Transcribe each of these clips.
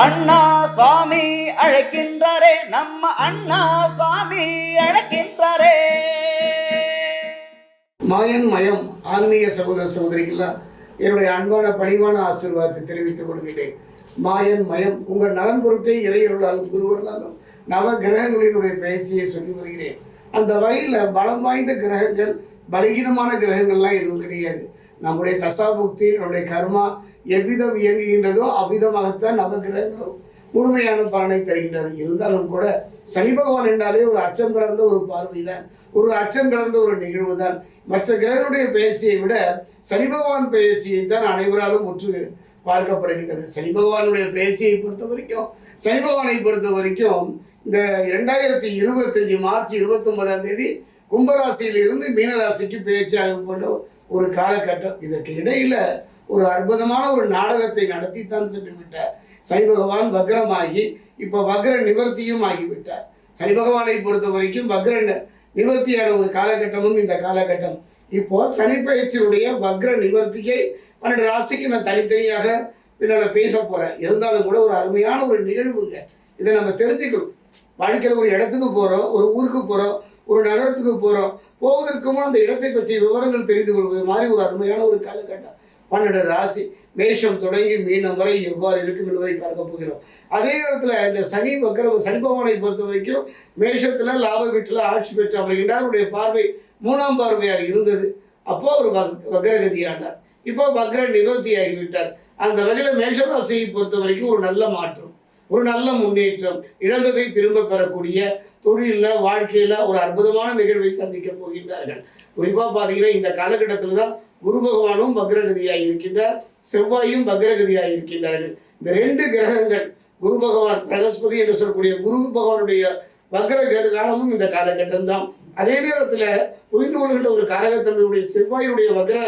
அண்ணா சுவாமி அழைக்கின்றாரே நம்ம அண்ணா சுவாமி அழைக்கின்றாரே. மாயன் மயம் ஆன்மீக சகோதர சகோதரிகளா என்னுடைய அன்பான பணிவான ஆசீர்வாதத்தை தெரிவித்துக் கொள்கிறேன் மாயன் மயம் உங்கள் நலன் பொருட்டை இறையருளாலும் குருவர்களாலும் நவ கிரகங்களினுடைய பயிற்சியை சொல்லி வருகிறேன் அந்த வகையில் பலம் வாய்ந்த கிரகங்கள் பலகீனமான கிரகங்கள்லாம் எதுவும் கிடையாது. நம்முடைய தசாபுக்தி நம்முடைய கர்மா எவ்விதம் இயங்குகின்றதோ அவ்விதமாகத்தான் நவகிரகங்களும் முழுமையான பலனை தருகின்றது. இருந்தாலும் கூட சனி பகவான் என்றாலே ஒரு அச்சம் கலந்த ஒரு பார்வை தான். ஒரு அச்சம் கலந்த ஒரு நிகழ்வு தான். மற்ற கிரகனுடைய பயிற்சியை விட சனி பகவான் பயிற்சியை தான் அனைவராலும் முற்று பார்க்கப்படுகின்றது. சனி பகவானுடைய பயிற்சியை பொறுத்த வரைக்கும் சனி பகவானை பொறுத்த வரைக்கும் இந்த இரண்டாயிரத்தி இருபத்தஞ்சு மார்ச் இருபத்தொன்பதாம் தேதி கும்பராசியிலிருந்து மீனராசிக்கு பயிற்சியாக கொண்ட ஒரு காலகட்டம். இதற்கு இடையில் ஒரு அற்புதமான ஒரு நாடகத்தை நடத்தித்தான் சென்று விட்டார் சனி பகவான் வக்ரமாகி இப்போ வக்ர நிவர்த்தியும் ஆகிவிட்டார். சனி பகவானை பொறுத்த வரைக்கும் வக்ர நிவர்த்தியான ஒரு காலகட்டமும் இந்த காலகட்டம். இப்போ சனி பயிற்சியினுடைய வக்ர நிவர்த்தியை பன்னெண்டு ராசிக்கு நான் தனித்தனியாக பின்னால் பேச போகிறேன் இருந்தாலும் கூட ஒரு அருமையான ஒரு நிகழ்வுங்க. இதை நம்ம தெரிஞ்சுக்கணும். வாழ்க்கையில் ஒரு இடத்துக்கு போகிறோம் ஒரு ஊருக்கு போகிறோம் ஒரு நகரத்துக்கு போகிறோம் போவதற்கு முன் அந்த இடத்தை பற்றிய விவரங்கள் தெரிந்து கொள்வது மாதிரி ஒரு அருமையான ஒரு காலகட்டம். பன்னெண்டு ராசி. மேஷம் தொடங்கி மீனம் வரை எவ்வாறு இருக்கும் என்பதை பார்க்க போகிறோம். அதே நேரத்தில் இந்த சனி வக்கர சனி பகவானை பொறுத்த வரைக்கும் மேஷத்தில் லாப வீட்டில் ஆட்சி பெற்று அமர்கின்றார். அவருடைய பார்வை மூணாம் பார்வையாக இருந்தது. அப்போ அவர் வக்ரகதியானார். இப்போ வக்ர நிவர்த்தி ஆகிவிட்டார் அந்த வகையில் மேஷராசியை பொறுத்த வரைக்கும் ஒரு நல்ல மாற்றம். ஒரு நல்ல முன்னேற்றம் இழந்ததை திரும்ப பெறக்கூடிய தொழிலில் வாழ்க்கையில் ஒரு அற்புதமான நிகழ்வை சந்திக்க போகின்றார்கள். குறிப்பாக பார்த்தீங்கன்னா இந்த காலகட்டத்தில் தான் குரு பகவானும் பக்ரகதியாக இருக்கின்றார் செவ்வாயும் பக்ரகதியாக இருக்கின்றார்கள். இந்த ரெண்டு கிரகங்கள் குரு பகவான் பிரகஸ்பதி என்று சொல்லக்கூடிய குரு பகவானுடைய வக்ர காலமும் இந்த காலகட்டம் தான். அதே நேரத்தில் புரிந்து கொள்கின்ற ஒரு காரகத்தன்மையுடைய செவ்வாயுடைய வக்ர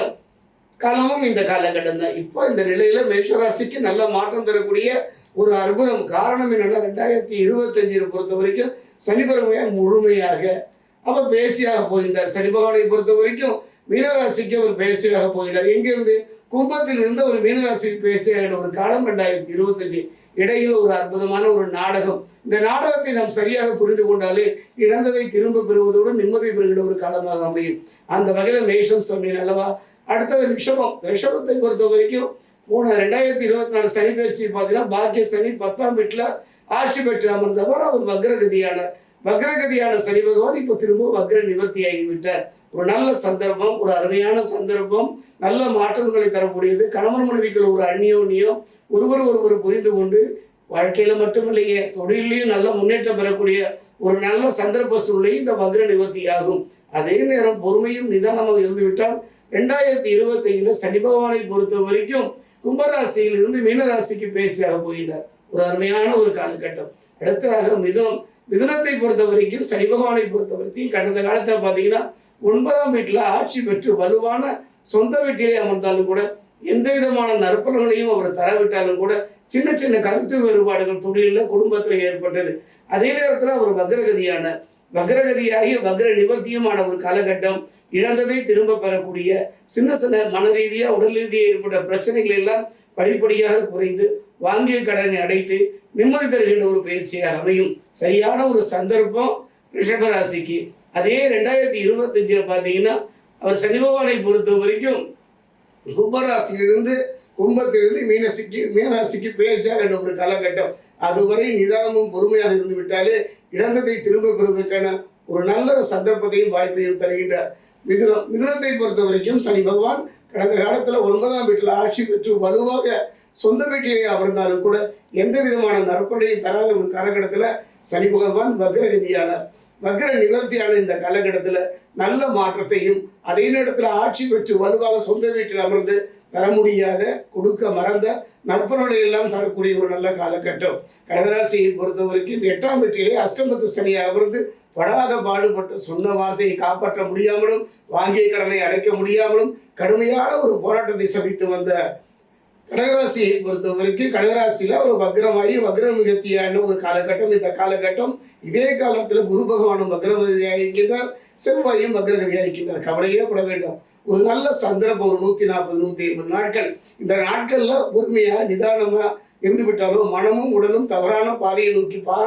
காலமும் இந்த காலகட்டம் தான். இப்போ இந்த நிலையில மேஷராசிக்கு நல்ல மாற்றம் தரக்கூடிய ஒரு அற்புதம். காரணம் என்னென்னா ரெண்டாயிரத்தி இருபத்தஞ்சில் பொறுத்த வரைக்கும் சனி முழுமையாக அவர் பேசியாக போகின்றார். சனி பகவானை பொறுத்த வரைக்கும் மீனராசிக்கு அவர் பேச்சியாக போகின்றார். எங்கிருந்து? கும்பத்தில் இருந்து ஒரு மீனராசி பயிற்சியாக ஒரு காலம் ரெண்டாயிரத்தி இருபத்தஞ்சு. இடையில் ஒரு அற்புதமான ஒரு நாடகம். இந்த நாடகத்தை நாம் சரியாக புரிந்து கொண்டாலே இழந்ததை திரும்ப பெறுவதோடு நிம்மதி பெறுகிற ஒரு காலமாக அமையும். அந்த வகையில் மேஷம் சொன்னேன் அல்லவா? அடுத்தது ரிஷபம். ரிஷபத்தை பொறுத்த வரைக்கும் போன ரெண்டாயிரத்தி இருபத்தி நாலு சனி பயிற்சி பார்த்தீங்கன்னா பாக்கிய சனி பத்தாம் வீட்டில் ஆட்சி பெற்று அமர்ந்தவர் அவர் வக்ரகதியானார் வக்ரகதியான சனி பகவான் இப்போ திரும்ப வக்ர நிவர்த்தியாகி விட்டார் ஒரு நல்ல சந்தர்ப்பம் ஒரு அருமையான சந்தர்ப்பம் நல்ல மாற்றங்களை தரக்கூடியது. கணவன் மனைவிக்குள் ஒரு அந்யோன்யம் ஒருவர் ஒருவர் புரிந்து கொண்டு வாழ்க்கையில மட்டுமில்லையே தொழிலையும் நல்ல முன்னேற்றம் பெறக்கூடிய ஒரு நல்ல சந்தர்ப்ப சூழ்நிலை இந்த வக்ர நிவர்த்தி ஆகும் அதே நேரம் பொறுமையும் நிதானமாக இருந்துவிட்டால் ரெண்டாயிரத்தி இருபத்தைந்துல சனி பகவானை பொறுத்த வரைக்கும் கும்பராசியில் இருந்து மீனராசிக்கு பேச்சியாக போகின்றார் ஒரு அருமையான ஒரு காலகட்டம். அடுத்ததாக மிதுனம். மிதுனத்தை பொறுத்த வரைக்கும் சனி பகவானை பொறுத்த வரைக்கும் கடந்த காலத்தில் பார்த்தீங்கன்னா ஒன்பதாம் வீட்டில் ஆட்சி பெற்று வலுவான சொந்த வீட்டிலே அமர்ந்தாலும் கூட எந்த விதமான நற்பலன்களையும் அவர் தரவிட்டாலும் கூட சின்ன சின்ன கருத்து வேறுபாடுகள் தொழிலில் குடும்பத்தில் ஏற்பட்டது. அதே நேரத்தில் அவர் வக்ரகதியானார் வக்ரகதியாகி வக்ர நிவர்த்தியுமான ஒரு காலகட்டம் இழந்ததை திரும்ப பெறக்கூடிய சின்ன சின்ன மன ரீதியாக உடல் ரீதியாக ஏற்பட்ட பிரச்சனைகள் எல்லாம் படிப்படியாக குறைந்து வாங்கிய கடனை அடைத்து நிம்மதி தருகின்ற ஒரு பயிற்சியாக அமையும். சரியான ஒரு சந்தர்ப்பம் ரிஷபராசிக்கு அதே ரெண்டாயிரத்தி இருபத்தஞ்சில் பார்த்தீங்கன்னா அவர் சனி பகவானை பொறுத்த வரைக்கும் கும்பராசியிலிருந்து கும்பத்திலிருந்து மீனசிக்கு மீனராசிக்கு பேச்சாக என்ற ஒரு காலகட்டம். அதுவரை நிதானமும் பொறுமையாக இருந்து விட்டாலே இழந்ததை திரும்ப பெறுவதற்கான ஒரு நல்ல சந்தர்ப்பத்தையும் வாய்ப்பையும் தருகின்றார். மிதுனம் மிதுனத்தை பொறுத்த வரைக்கும் சனி பகவான் கடந்த காலத்தில் ஒன்பதாம் வீட்டில் ஆட்சி பெற்று வலுவாக சொந்த வீட்டிலே அமர்ந்தாலும் கூட எந்த விதமான நற்பனையும் தராத ஒரு காலகட்டத்தில் சனி பகவான் வக்ரகதியானார். வக்ர நிவர்த்தியான இந்த காலகட்டத்தில் நல்ல மாற்றத்தையும் அதே நேரத்தில் ஆட்சி பெற்று வலுவாக சொந்த வீட்டில் அமர்ந்து தர முடியாத கொடுக்க மறந்த நற்பணங்களை எல்லாம் தரக்கூடிய ஒரு நல்ல காலகட்டம். கடகராசியை பொறுத்த வரைக்கும் எட்டாம் வீட்டிலே அஷ்டமத்து சனியை அமர்ந்து படாத பாடுபட்டு சொன்ன வார்த்தையை காப்பாற்ற முடியாமலும் வாங்கிய கடனை அடைக்க முடியாமலும் கடுமையான ஒரு போராட்டத்தை சந்தித்து வந்த கடகராசியை பொறுத்த வரைக்கும் கடகராசியில் ஒரு வக்ரமாகி வக்ரமிகத்தியான ஒரு காலகட்டம். இந்த காலகட்டம் இதே காலத்தில் குரு பகவானும் வக்ரமதியாக இருக்கின்றார் செவ்வாயும் வக்ரகதியாக இருக்கின்றார். கவலையே பட வேண்டாம். ஒரு நல்ல சந்தர்ப்பம் ஒரு நூற்றி நாற்பது நூற்றி ஐம்பது நாட்கள். இந்த நாட்களில் பொறுமையாக நிதானமாக எழுந்துவிட்டாலோ மனமும் உடலும் தவறான பாதையை நோக்கி பா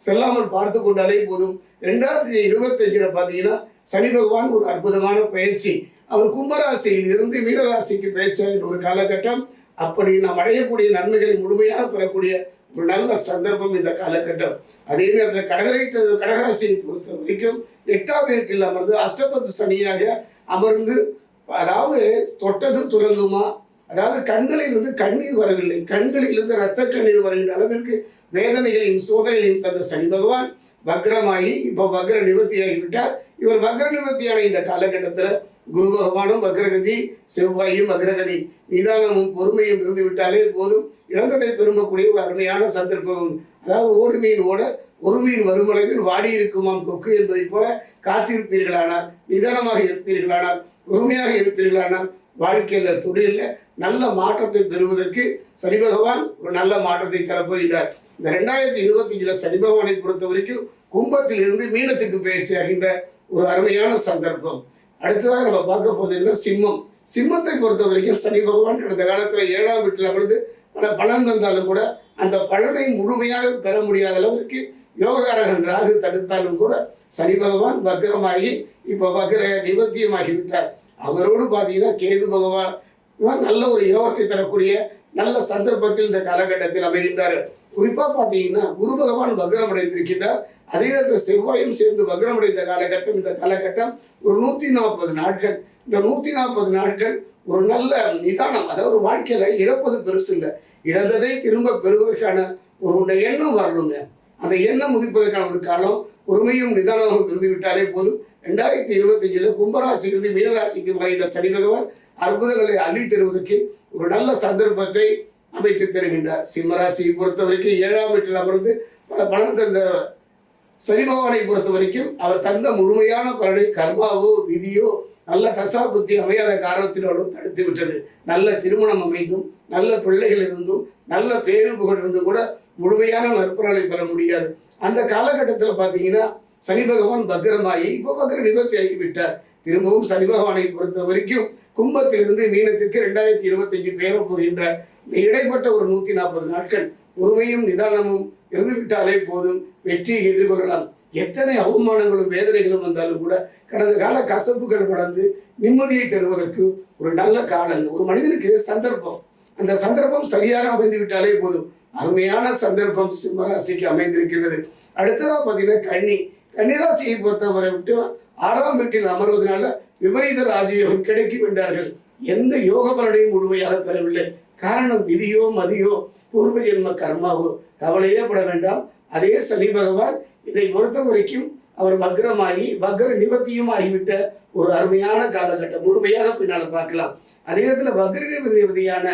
செல்லாமல் பார்த்து கொண்டாலே போதும். ரெண்டாயிரத்தி இருபத்தஞ்சில் பார்த்தீங்கன்னா சனி பகவான் ஒரு அற்புதமான பயிற்சி. அவர் கும்பராசியில் இருந்து மீனராசிக்கு பேச ஒரு காலகட்டம். அப்படி நாம் அடையக்கூடிய நன்மைகளை முழுமையாக பெறக்கூடிய ஒரு நல்ல சந்தர்ப்பம் இந்த காலகட்டம். அதே நேரத்தில் கடகரைட்டு கடகராசியை பொறுத்த வரைக்கும் எட்டாம் வீட்டில் அமர்ந்து அஷ்டபத்து சனியாக அமர்ந்து அதாவது தொட்டது துறங்குமா அதாவது கண்களில் இருந்து கண்ணீர் வரவில்லை. கண்களில் இருந்து ரத்த கண்ணீர் வருகின்ற அளவிற்கு வேதனைகளையும் சோதனைகளையும் தந்த சனி பகவான் வக்ரமாகி இப்போ வக்ர நிவர்த்தியாகி ஆகிவிட்டார். இவர் வக்ர நிவர்த்தியான இந்த காலகட்டத்தில் குரு பகவானும் வக்ரகதி செவ்வாயும் வக்ரகதி நிதானமும் பொறுமையும் இருந்து விட்டாலே போதும். இழந்ததை திரும்பக்கூடிய ஒரு அருமையான சந்தர்ப்பம். அதாவது ஓடு மீன் ஓட ஒரு மீன் வருமளவில் வாடி இருக்குமாம் கொக்கு என்பதைப் போல காத்திருப்பீர்களானால் நிதானமாக இருப்பீர்களானால் பொறுமையாக இருப்பீர்களானால் வாழ்க்கையில் தொழிலில் நல்ல மாற்றத்தை பெறுவதற்கு சனி பகவான் ஒரு நல்ல மாற்றத்தை தரப்போகின்றார். இந்த ரெண்டாயிரத்தி இருபத்தஞ்சில் சனி பகவானை பொறுத்த வரைக்கும் கும்பத்தில் இருந்து மீனத்துக்கு பயிற்சி ஆகின்ற ஒரு அருமையான சந்தர்ப்பம். அடுத்ததாக நம்ம பார்க்க போகிறது சிம்மம். சிம்மத்தை பொறுத்த வரைக்கும் சனி பகவான் கடந்த காலத்தில் ஏழாம் வீட்டில் அமர்ந்து பல பலன் தந்தாலும் கூட அந்த பலனை முழுமையாக பெற முடியாத அளவிற்கு யோககாரகன் ராகு தடுத்தாலும் கூட சனி பகவான் வக்ரமாகி இப்போ வக்ர நிவர்த்தியமாகிவிட்டார். அவரோடு பார்த்தீங்கன்னா கேது பகவான் இவன் நல்ல ஒரு யோகத்தை தரக்கூடிய நல்ல சந்தர்ப்பத்தில் இந்த காலகட்டத்தில் அமைகின்றார். குறிப்பாக பார்த்தீங்கன்னா குரு பகவான் வக்ரம் அடைந்திருக்கின்றார் அதே நேரத்தில் செவ்வாயும் சேர்ந்து வக்ரம் அடைந்த காலகட்டம் இந்த காலகட்டம் ஒரு நூற்றி நாற்பது நாட்கள். இந்த நூற்றி நாற்பது நாட்கள் ஒரு நல்ல நிதானம் அதாவது ஒரு வாழ்க்கையில் இழப்பது பெருசு இல்லை. இழந்ததை திரும்ப பெறுவதற்கான ஒரு எண்ணம் வரணுங்க. அந்த எண்ணம் முதிப்பதற்கான ஒரு காலம் பொறுமையும் நிதானமும் இருந்து விட்டாலே போதும். ரெண்டாயிரத்தி இருபத்தஞ்சில் கும்பராசியிலிருந்து மீனராசிக்கு மாறிட்ட சனி பகவான் அற்புதங்களை அள்ளி தருவதற்கு ஒரு நல்ல சந்தர்ப்பத்தை அமைத்து தருகின்றார். சிம்மராசியை பொறுத்த வரைக்கும் ஏழாம் வீட்டில் அமர்ந்து பல பணம் தந்த சனி பகவானை பொறுத்த வரைக்கும் அவர் தந்த முழுமையான பலனை கர்மாவோ விதியோ நல்ல கசா புத்தி அமையாத காரணத்தினோடும் தடுத்து விட்டது. நல்ல திருமணம் அமைந்தும் நல்ல பிள்ளைகள் இருந்தும் நல்ல பேரு புகழ் இருந்தும் கூட முழுமையான நற்பலனை பெற முடியாது. அந்த காலகட்டத்தில் பார்த்தீங்கன்னா சனி பகவான் பத்திரமாயி இப்போ பத்திர நிவர்த்தி ஆகிவிட்டார் திரும்பவும் சனி பகவானை பொறுத்த வரைக்கும் கும்பத்திலிருந்து மீனத்திற்கு ரெண்டாயிரத்தி இருபத்தஞ்சு பேர போகின்ற இந்த இடைப்பட்ட ஒரு நூற்றி நாற்பது நாட்கள் பொறுமையும் நிதானமும் இருந்துவிட்டாலே போதும் வெற்றியை எதிர்கொள்ளலாம். எத்தனை அவமானங்களும் வேதனைகளும் வந்தாலும் கூட கடந்த கால கசப்புகள் கடந்து நிம்மதியை தருவதற்கு ஒரு நல்ல காலம். ஒரு மனிதனுக்கு சந்தர்ப்பம். அந்த சந்தர்ப்பம் சரியாக அமைந்து விட்டாலே போதும். அருமையான சந்தர்ப்பம் சிம்மராசிக்கு அமைந்திருக்கிறது. அடுத்ததாக பார்த்தீங்கன்னா கண்ணி கன்னிராசியை பொறுத்தவரை விட்டு ஆறாம் வீட்டில் அமர்வதனால விபரீத ராஜயோகம் கிடைக்கும் என்றார்கள். எந்த யோக பலனையும் முழுமையாக பெறவில்லை. காரணம் விதியோ மதியோ பூர்வ ஜென்ம கர்மாவோ கவலையே பட வேண்டாம். அதே சனி பகவான் இதை பொறுத்த வரைக்கும் அவர் வக்ரமாகி வக்ர நிவர்த்தியும் ஆகிவிட்ட ஒரு அருமையான காலகட்டம். முழுமையாக பின்னால் பார்க்கலாம். அதே நேரத்தில் வக்ர நிவதியான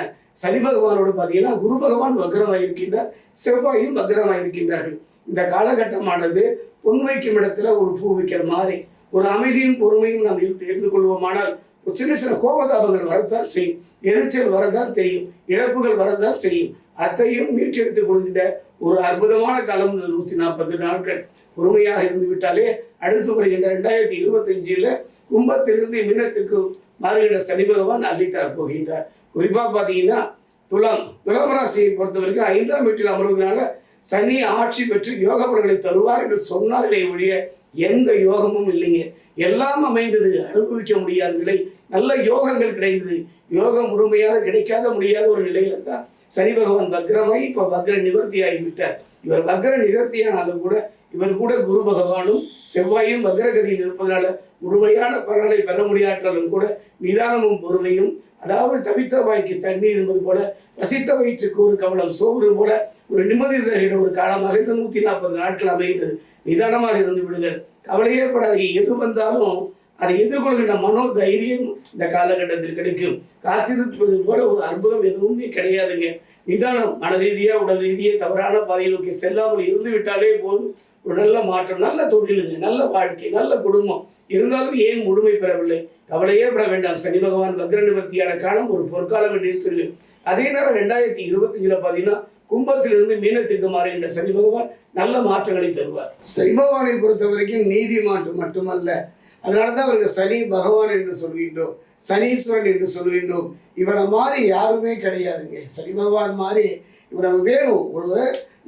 சனி பகவானோடு பார்த்தீங்கன்னா குரு பகவான் வக்ரமாக இருக்கின்றார் செவ்வாயும் வக்ரமாக இருக்கின்றார்கள் இந்த காலகட்டமானது பொன் வைக்கும் இடத்துல ஒரு பூ வைக்கிற மாதிரி ஒரு அமைதியும் பொறுமையும் நாம் இருந்து இருந்து கொள்வோமானால் ஒரு சின்ன சின்ன கோபதாபங்கள் வரத்தான் செய்யும். எரிச்சல் வரதான் தெரியும். இழப்புகள் வரதான் செய்யும். அத்தையும் மீட்டெடுத்து கொடுக்கின்ற ஒரு அற்புதமான காலம் இந்த நூற்றி நாற்பது நாட்கள். பொறுமையாக இருந்து விட்டாலே அடுத்து வருகின்ற ரெண்டாயிரத்தி இருபத்தஞ்சில் கும்பத்திலிருந்து மின்னத்திற்கு மாறுகின்ற சனி பகவான் அள்ளித்தரப் போகின்றார். குறிப்பாக பார்த்தீங்கன்னா துலாம் துலாம் ராசியை பொறுத்த வரைக்கும் ஐந்தாம் வீட்டில் அமர்வதனால சனி ஆட்சி பெற்று யோக பலன்களை தருவார் என்று சொன்னார்களே ஒழிய எந்த யோகமும் இல்லைங்க. எல்லாம் அமைந்தது அனுபவிக்க முடியாத நிலை நல்ல யோகங்கள் கிடைந்தது யோகம் முழுமையாக கிடைக்காத முடியாத ஒரு நிலையில தான் சனி பகவான் பக்ரமாய் இப்போ பக்ர நிவர்த்தி ஆகிவிட்டார் இவர் பக்ர நிவர்த்தியானாலும் கூட இவர் கூட குரு பகவானும் செவ்வாயும் பக்ரகதியில் இருப்பதனால முழுமையான பலனை பெற முடியாட்டாலும் கூட நிதானமும் பொறுமையும் அதாவது தவித்த வாய்க்கு தண்ணீர் என்பது போல வசித்த வயிற்றுக்கு ஒரு கவலம் சோறு போல ஒரு நிம்மதி தருகிற ஒரு காலமாக இந்த நூற்றி நாற்பது நாட்கள் அமைகின்றது. நிதானமாக இருந்து விடுங்கள். கவலையே படாதீங்க. எது வந்தாலும் அதை எதிர்கொள்கின்ற மனோ தைரியம் இந்த காலகட்டத்தில் கிடைக்கும். காத்திருப்பது போல ஒரு அற்புதம் எதுவுமே கிடையாதுங்க. நிதானம் மன ரீதியாக உடல் ரீதியாக தவறான பாதையை நோக்கி செல்லாமல் இருந்து விட்டாலே போதும். ஒரு நல்ல மாற்றம் நல்ல தொழிலுங்க நல்ல வாழ்க்கை நல்ல குடும்பம். இருந்தாலும் ஏன் முழுமை பெறவில்லை? கவலையே பட வேண்டாம். சனி பகவான் வக்ர நிவர்த்தியான காலம் ஒரு பொற்காலம் என்று சொல்லி அதே நேரம் ரெண்டாயிரத்தி இருபத்தஞ்சில் பார்த்தீங்கன்னா கும்பத்திலிருந்து மீனத்திற்கு மாறுகின்ற சனி பகவான் நல்ல மாற்றங்களை தருவார். சனி பகவானை பொறுத்த வரைக்கும் நீதி மாற்றம் மட்டுமல்ல. அதனால தான் அவருக்கு சனி பகவான் என்று சொல்கின்றோம் சனீஸ்வரன் என்று சொல்கின்றோம். இவனை மாதிரி யாருமே கிடையாதுங்க. சனி பகவான் மாதிரி இவனை நமக்கு வேணும். ஒரு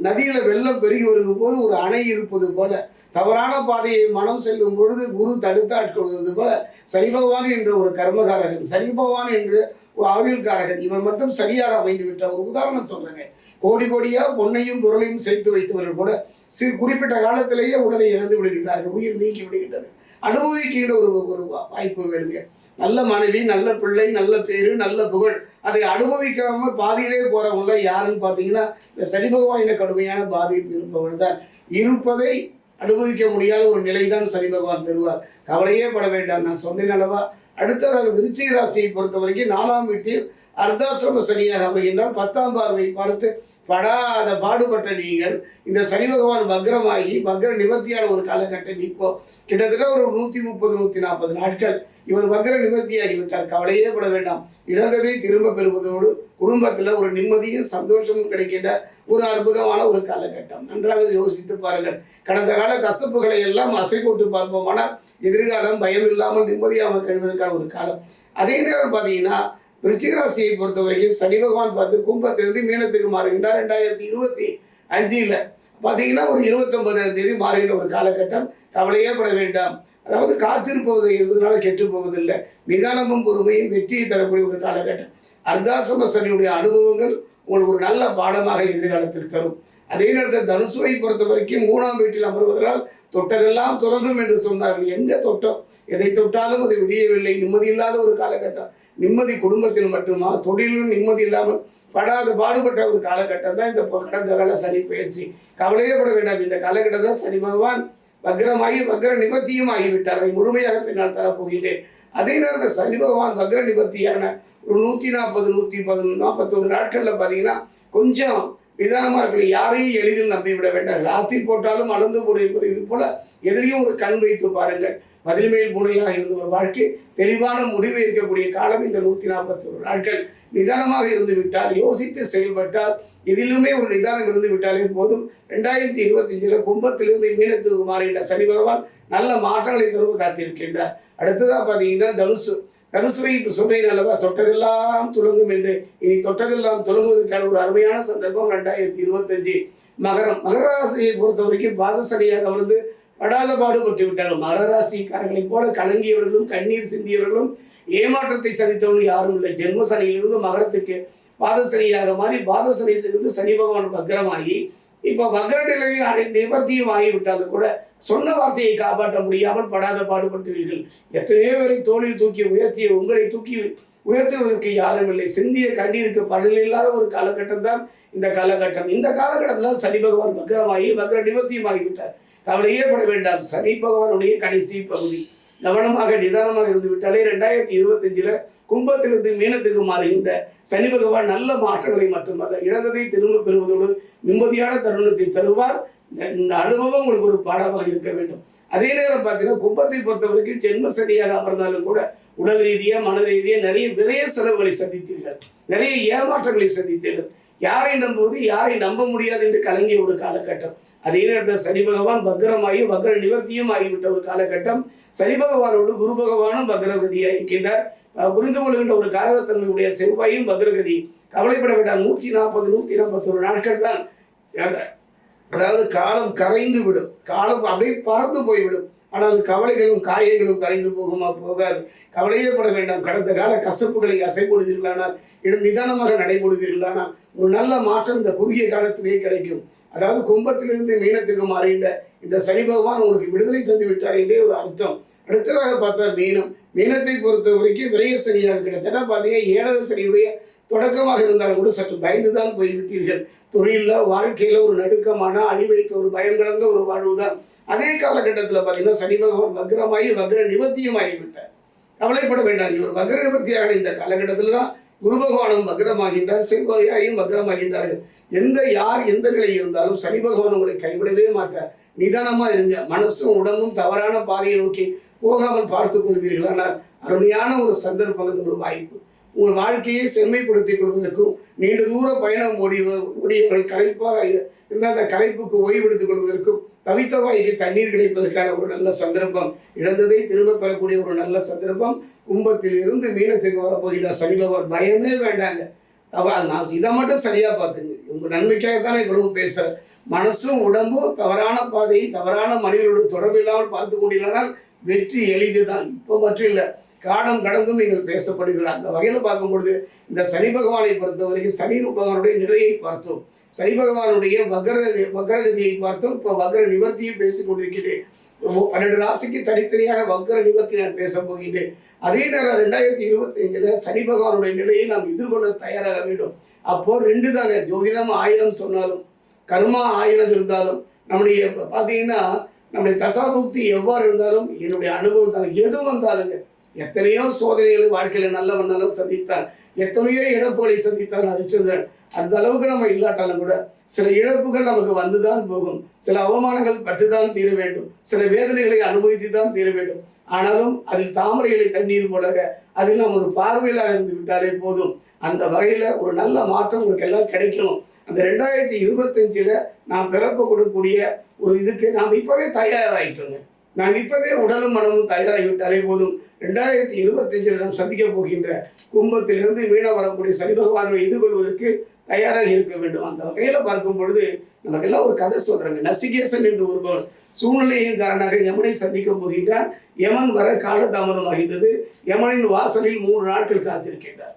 நதியில் வெள்ளம் பெருகி வருகும் போது ஒரு அணை இருப்பது போல தவறான பாதையை மனம் செல்லும் பொழுது குரு தடுத்து ஆட்கொள்வது போல சனி பகவான் என்ற ஒரு கர்மகாரன் சனி பகவான் என்று ஒரு இவன் மட்டும் சரியாக அமைந்து விட்டார் ஒரு உதாரணம் சொல்றேங்க. கோடி கோடியா பொன்னையும் பொருளையும் சேர்த்து வைத்தவர்கள் கூட சிறு குறிப்பிட்ட காலத்திலேயே உடலை இழந்து விடுகின்றார்கள். உயிர் நீக்கி விடுகின்றது. அனுபவிக்கின்ற ஒரு ஒரு வாய்ப்பு வேணுங்க. நல்ல மனைவி நல்ல பிள்ளை நல்ல பேரு நல்ல புகழ். அதை அனுபவிக்காம பாதியிலே போறவங்கள யாருன்னு பார்த்தீங்கன்னா இந்த சனி பகவானின கடுமையான பாதிப்பு இருப்பவர்கள் தான். இருப்பதை அனுபவிக்க முடியாத ஒரு நிலை தான் சனி பகவான் தருவார். கவலையே பட வேண்டாம். நான் சொன்னேன் அல்லவா? அடுத்ததாக விருச்சிக ராசியை பொறுத்த வரைக்கும் நாலாம் வீட்டில் அர்த்தாசிரம சனியாக அமைகின்றால் பத்தாம் பார்வை பார்த்து படாத பாடுபட்ட நீங்கள் இந்த சனி பகவான் பக்ரமாகி பக்ர நிவர்த்தியான ஒரு காலகட்டம் இப்போ கிட்டத்தட்ட ஒரு நூற்றி முப்பது நூற்றி நாற்பது நாட்கள் இவர் பக்ர நிவர்த்தியாகிவிட்டார். கவலையே பட வேண்டாம். இழந்ததை திரும்ப பெறுவதோடு குடும்பத்தில் ஒரு நிம்மதியும் சந்தோஷமும் கிடைக்கின்ற ஒரு அற்புதமான ஒரு காலகட்டம். நன்றாக யோசித்து பாருங்கள். கடந்த கால கசப்புகளை எல்லாம் அசை போட்டு பார்ப்போமானால் எதிர்காலம் பயம் இல்லாமல் நிம்மதியாக கழிவதற்கான ஒரு காலம். அதே நேரம் பார்த்தீங்கன்னா விருச்சிகராசியை பொறுத்த வரைக்கும் சனி பகவான் பார்த்து கும்பத்திலிருந்து மீனத்துக்கு மாறுகின்றார். ரெண்டாயிரத்தி இருபத்தி அஞ்சில் பார்த்தீங்கன்னா ஒரு இருபத்தொன்பதாம் தேதி மாறுகின்ற ஒரு காலகட்டம். கவலையே பட வேண்டாம். அதாவது காத்திருப்பது எதுனால கெட்டு போவதில்லை. நிதானமும் பொறுமையும் வெற்றியை தரக்கூடிய ஒரு காலகட்டம். அர்த்தாசம சனியுடைய அனுபவங்கள் உங்களுக்கு ஒரு நல்ல பாடமாக எதிர்காலத்தில் தரும். அதே நேரத்தில் தனுசுவை பொறுத்த வரைக்கும் மூணாம் வீட்டில் அமர்வதால் தொட்டதெல்லாம் தொடங்கும் என்று சொன்னார்கள். எங்கே தொட்டோம்? எதை தொட்டாலும் அது விடியவில்லை. நிம்மதி இல்லாத ஒரு காலகட்டம். நிம்மதி குடும்பத்தில் மட்டுமா? தொழிலும் நிம்மதி இல்லாமல் படாத பாடுபட்ட ஒரு காலகட்டம் தான் இந்த கடந்த கால சனி பயிற்சி. கவலையே பட வேண்டாம். இந்த காலகட்டத்தில் சனி பகவான் வக்ரமாகி வக்ர நிவர்த்தியும் ஆகிவிட்டார். அதை முழுமையாக பின்னால் தரப்போகின்றேன். அதே நேரத்தில் சனி பகவான் வக்ர நிவர்த்தியான ஒரு நூற்றி நாற்பது நூற்றி பதினொன்று நாற்பத்தொரு நாட்களில் பார்த்தீங்கன்னா கொஞ்சம் நிதானமாக இருக்கல யாரையும் எளிதில் நம்பிவிட வேண்டாம். ஆத்தில் போட்டாலும் அளந்து போடு என்பதை போல எதிலையும் ஒரு கண் வைத்து பாருங்கள். மதில்மேல் முனையாக இருந்த ஒரு வாழ்க்கை தெளிவான முடிவு இருக்கக்கூடிய காலம் இந்த நூற்றி நாற்பத்தொரு நாட்கள். நிதானமாக இருந்து விட்டால் யோசித்து செயல்பட்டால் இதிலுமே ஒரு நிதானம் இருந்து விட்டாலே போதும். ரெண்டாயிரத்தி இருபத்தஞ்சில் கும்பத்திலிருந்து மீனத்துக்கு மாறுகின்ற சனி பகவான் நல்ல மாற்றங்களை தருவது காத்திருக்கின்றார். அடுத்ததாக பார்த்தீங்கன்னா தனுசு. தனுசுவை இப்போ சொன்னேன் அல்லவா? தொட்டதெல்லாம் துலங்கும் என்று. இனி தொட்டதெல்லாம் துலங்குவதற்கான ஒரு அருமையான சந்தர்ப்பம் ரெண்டாயிரத்தி இருபத்தஞ்சு மகரம். மகராசியை பொறுத்த வரைக்கும் பாதசனியாக அமர்ந்து படாத பாடுபட்டு விட்டாலும் மகராசிக்காரர்களைப் போல கலங்கியவர்களும் கண்ணீர் சிந்தியவர்களும் ஏமாற்றத்தை சந்தித்தவர்களும் யாரும் இல்லை. ஜென்ம சனியிலிருந்து மகரத்துக்கு பாதசனியாக மாறி பாதசனியிலிருந்து சனி பகவான் பக்ரமாகி இப்போ வக்ர நிலையை அடை நிவர்த்தியும் ஆகிவிட்டாலும் கூட சொன்ன வார்த்தையை காப்பாற்ற முடியாமல் படாத பாடுபட்டுவீர்கள் எத்தனையோ பேரை தோளில் தூக்கி உயர்த்திய உங்களை தூக்கி உயர்த்துவதற்கு யாரும் இல்லை. சிந்திய கண்ணீருக்கு பலன் இல்லாத ஒரு காலகட்டம் தான் இந்த காலகட்டம். இந்த காலகட்டத்தில் சனி பகவான் வக்ரமாகி வக்ர நிவர்த்தியும் ஆகிவிட்டார் கவலையே பட வேண்டாம். சனி பகவானுடைய கடைசி பகுதி. கவனமாக நிதானமாக இருந்து விட்டாலே ரெண்டாயிரத்தி இருபத்தஞ்சில் கும்பத்திலிருந்து மீனத்துக்கு மாறுகின்ற சனி பகவான் நல்ல மாற்றங்களை மட்டுமல்ல இழந்ததை திரும்ப பெறுவதோடு நிம்மதியான தருணத்தை தருவார். இந்த- அனுபவம் உங்களுக்கு ஒரு பாடமாக இருக்க வேண்டும். அதே நேரம் பார்த்தீங்கன்னா கும்பத்தை பொறுத்த வரைக்கும் ஜென்ம சனியாக அமர்ந்தாலும் கூட உடல் ரீதியாக மன ரீதியாக நிறைய நிறைய செலவுகளை சந்தித்தீர்கள். நிறைய ஏமாற்றங்களை சந்தித்தீர்கள். யாரை நம்புவது யாரை நம்ப முடியாது என்று கலங்கிய ஒரு காலகட்டம். அதே நேரத்தில் சனி பகவான் வக்ரமாகி பக்ர நிவர்த்தியும் ஆகிவிட்ட ஒரு காலகட்டம். சனி பகவானோடு குரு பகவானும் வக்ரகதியாக இருக்கின்றார் புரிந்து கொள்கின்ற ஒரு காரகத்தன்மையுடைய செவ்வாயும் வக்ரகதி. கவலைப்பட வேண்டாம். நூற்றி நாற்பது நூற்றி நாற்பத்தொரு நாட்கள் தான். அதாவது காலம் கரைந்து விடும். காலம் அப்படியே பறந்து போய்விடும். ஆனால் கவலைகளும் காயங்களும் கரைந்து போகுமா? போகாது. கவலையே பட வேண்டாம். கடந்த கால கசப்புகளை அசைப்படுவீர்களானால் இன்னும் நிதானமாக நடைபெறுவீர்களானால் ஒரு நல்ல மாற்றம் இந்த குறுகிய காலத்திலேயே கிடைக்கும். அதாவது கும்பத்திலிருந்து மீனத்துக்கு மாறுகின்ற இந்த சனி பகவான் உங்களுக்கு விடுதலை தந்து விட்டார் என்றே ஒரு அர்த்தம். அடுத்ததாக பார்த்தா மீனம் மீனத்தை பொறுத்த வரைக்கும் விரைய சரியாக கிட்டத்தட்ட பார்த்தீங்கன்னா ஏழது சனியுடைய தொடக்கமாக இருந்தாலும் கூட சற்று பயந்து தான் போய்விட்டீர்கள். தொழிலில் வாழ்க்கையில் ஒரு நடுக்கமான அடிவயிற்று ஒரு பயன் கலந்த ஒரு வாழ்வு தான் அதே காலகட்டத்தில் பார்த்தீங்கன்னா சனி பகவான் வக்ரமாகி வக்ர நிவர்த்தியும் ஆகிவிட்டார் கவலைப்பட வேண்டாம் இவர் வக்ர நிவர்த்தியான இந்த காலகட்டத்தில் தான் குரு பகவானும் வக்ரமாகின்றார் செவ்வாயும் வக்ரமாகின்றார்கள். எந்த யார் எந்த நிலை இருந்தாலும் சனி பகவான் உங்களை கைவிடவே மாட்டார். நிதானமாக இருங்க மனசும் உடம்பும் தவறான பாதையை நோக்கி போகாமல் பார்த்து கொள்வீர்களானால் அருமையான ஒரு சந்தர்ப்பம் இது ஒரு வாய்ப்பு. உங்கள் வாழ்க்கையை செம்மைப்படுத்திக் கொள்வதற்கும் நீண்ட தூர பயணம் ஓடிய ஓடியவர்கள் களைப்பாக இருந்தால் அந்த களைப்புக்கு ஓய்வெடுத்துக் கொள்வதற்கும் தவித்த வாய்க்கு தண்ணீர் கிடைப்பதற்கான ஒரு நல்ல சந்தர்ப்பம். இழந்ததை திரும்ப பெறக்கூடிய ஒரு நல்ல சந்தர்ப்பம். கும்பத்தில் இருந்து மீனத்துக்கு வரப்போகிற சனி பகவான் பயமே வேண்டாங்க. தவ நான் இதை மட்டும் சரியாக பார்த்துங்க. உங்கள் நன்மைக்காக தானே இவ்வளவு பேசுகிறேன் மனசும் உடம்பும் தவறான பாதையை தவறான மனிதர்களோட தொடர்பு இல்லாமல் பார்த்து கொண்டிருந்தால் வெற்றி எளிதுதான். இப்போ மட்டும் இல்லை காலம் கடந்தும் நீங்கள் பேசப்படுகிறார். அந்த வகையில் பார்க்கும்பொழுது இந்த சனி பகவானை பொறுத்தவரைக்கும் சனி பகவானுடைய நிலையை பார்த்தோம். சனி பகவானுடைய வக்ர வக்ரதியை பார்த்தோம். இப்போ வக்ர நிவர்த்தியை பேசிக் கொண்டிருக்கிறேன் பன்னெண்டு ராசிக்கு தனித்தனியாக வக்ர நிவர்த்தி நான் பேச போகின்றேன். அதே நேரம் ரெண்டாயிரத்தி இருபத்தஞ்சில் சனி பகவானுடைய நிலையை நாம் எதிர்கொள்ள தயாராக வேண்டும். அப்போ ரெண்டு தானே ஜோதிடம் ஆயிரம் சொன்னாலும் கர்மா ஆயிரம் இருந்தாலும் நம்முடைய பார்த்தீங்கன்னா நம்முடைய தசாபுக்தி எவ்வாறு இருந்தாலும் என்னுடைய அனுபவம் தான். எது வந்தாலுங்க எத்தனையோ சோதனைகளை வாழ்க்கையில் நல்லவன் நல்ல சந்தித்தான் எத்தனையோ இழப்புகளை சந்தித்தான் ஹரிச்சந்திரன் அந்த அளவுக்கு நம்ம இல்லாட்டாலும் கூட சில இழப்புகள் நமக்கு வந்துதான் போகும். சில அவமானங்கள் பட்டுதான் தீர வேண்டும். சில வேதனைகளை அனுபவித்து தான் தீர வேண்டும். ஆனாலும் அதில் தாமரைகளை தண்ணீர் போலக அதில் நாம் ஒரு பார்வையிலாக இருந்து விட்டாலே போதும். அந்த வகையில் ஒரு நல்ல மாற்றம் உங்களுக்கு எல்லாம் கிடைக்கணும். அந்த ரெண்டாயிரத்தி இருபத்தஞ்சில் நாம் பிறப்பு கொடுக்கக்கூடிய ஒரு இதுக்கு நாம் இப்போவே தயாராகிட்டோங்க நாம் இப்போவே உடலும் மனமும் தயாராகிவிட்டாலே போதும். ரெண்டாயிரத்தி இருபத்தஞ்சில் நாம் சந்திக்கப் போகின்ற கும்பத்திலிருந்து மீன வரக்கூடிய சனி பகவானை எதிர்கொள்வதற்கு தயாராக இருக்க வேண்டும். அந்த வகையில் பார்க்கும் பொழுது நமக்கெல்லாம் ஒரு கதை சொல்கிறாங்க நசிகேசன் என்று ஒருவர் சூழ்நிலையின் காரணமாக யமனை சந்திக்க போகின்றான் யமன் வர காலதாமதமாகின்றது யமனின் வாசலில் மூன்று நாட்கள் காத்திருக்கின்றார்.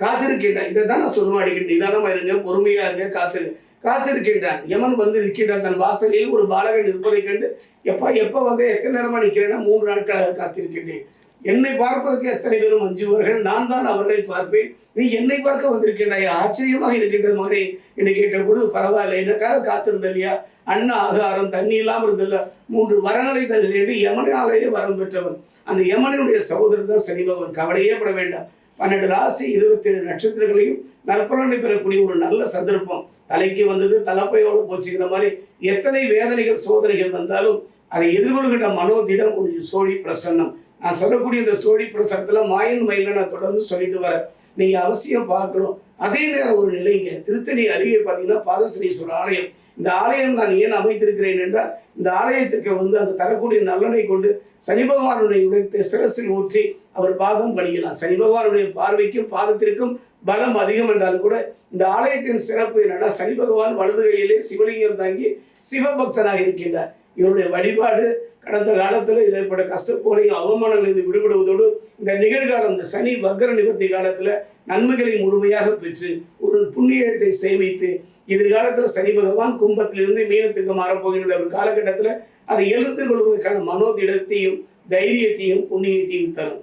காத்திருக்கின்றான் இதை தான் நான் சொல்லுவேன். அடிக்கடி நிதானமாக இருங்க பொறுமையாக இருங்க காத்திரு காத்திருக்கின்றான். யமன் வந்து நிற்கின்றான். தன் வாசலில் ஒரு பாலகன் இருப்பதைக் கண்டு எப்பா எப்போ வந்து எத்தனை நேரமாக நிற்கிறேன்னா மூன்று நாட்களாக காத்திருக்கின்றேன். என்னை பார்ப்பதற்கு எத்தனை பேரும் அஞ்சுவார்கள் நான் தான் அவர்களை பார்ப்பேன். நீ என்னை பார்க்க வந்திருக்கின்றாய்? ஆச்சரியமாக இருக்கின்றது மாதிரி என்னை கேட்ட பொழுது பரவாயில்ல எனக்காக காத்திருந்த இல்லையா அன்ன ஆகாரம் தண்ணி இல்லாமல் இருந்ததில்ல மூன்று வரங்களை தருகிறேன் யமனாலேயே வரம் பெற்றவன் அந்த யமனுடைய சகோதரர் தான் சனிபவன் கவலையே பட வேண்டாம். பன்னெண்டு ராசி இருபத்தி ஏழு நட்சத்திரங்களையும் நற்பலனை பெறக்கூடிய ஒரு நல்ல சந்தர்ப்பம். தலைக்கு வந்தது தலைப்பையோடு போச்சுக்கிற மாதிரி எத்தனை வேதனைகள் சோதனைகள் வந்தாலும் அதை எதிர்கொள்கின்ற மனோதிடம் ஒரு சோழி பிரசன்னம். நான் சொல்லக்கூடிய இந்த சோழி பிரசனத்தில் மாயன் மயில நான் தொடர்ந்து சொல்லிட்டு வரேன். நீங்கள் அவசியம் பார்க்கணும். அதே நேரம் ஒரு நிலைங்க திருத்தணி அருகே பார்த்தீங்கன்னா பாதஸ்ரீஸ்வரர் ஆலயம். இந்த ஆலயம் நான் ஏன் அமைத்திருக்கிறேன் என்றால் இந்த ஆலயத்திற்கு வந்து அந்த தரக்கூடிய நல்லனை கொண்டு சனி பகவானுடைய சிரசில் ஊற்றி அவர் பாதம் பணியலாம் சனி பகவானுடைய பார்வைக்கும் பாதத்திற்கும் பலம் அதிகம் என்றாலும் கூட இந்த ஆலயத்தின் சிறப்பு என்னன்னா சனி பகவான் வலது கையிலே சிவலிங்கம் தாங்கி சிவபக்தனாக இருக்கின்றார். இவருடைய வழிபாடு கடந்த காலத்தில் ஏற்பட்ட கஷ்டப்போலையும் அவமானங்களிலிருந்து விடுபடுவதோடு இந்த நிகழ்காலம் இந்த சனி வக்ர நிவர்த்தி காலத்தில் நன்மைகளை முழுமையாக பெற்று ஒரு புண்ணியத்தை சேமித்து எதிர்காலத்தில் சனி பகவான் கும்பத்திலிருந்து மீனத்துக்கு மாறப்போகின்ற ஒரு காலகட்டத்தில் அதை எழுத்து கொள்வதற்கான மனோதிடத்தையும் தைரியத்தையும் புண்ணியத்தையும் தரும்.